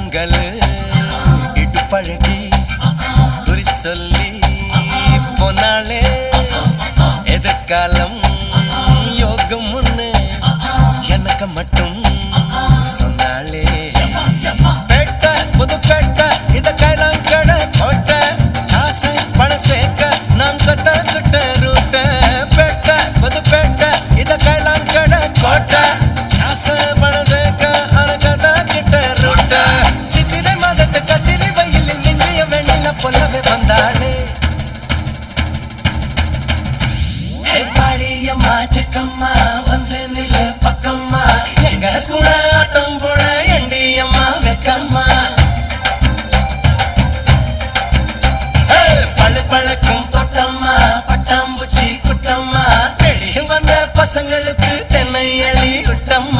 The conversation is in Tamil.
கரங்கள் இடுப்பழகி குறி சொல்லி போனாளே எதிர்காலம் யோகம் ஒன்று எனக்கு மட்டும் சொன்னாளே. பேட்டாய் புது வந்தாளே பாடிய மாச்சுக்கம்மா வந்து நில பக்கம்மா. எங்க கூட ஆட்டம் போட எண்டியம்மா வெக்கம்மா பழு பழக்கும் தொட்டம்மா பட்டாம்பூச்சி குட்டம்மா. தெளிய வந்த பசங்களுக்கு தென்னை அழி குட்டம்மா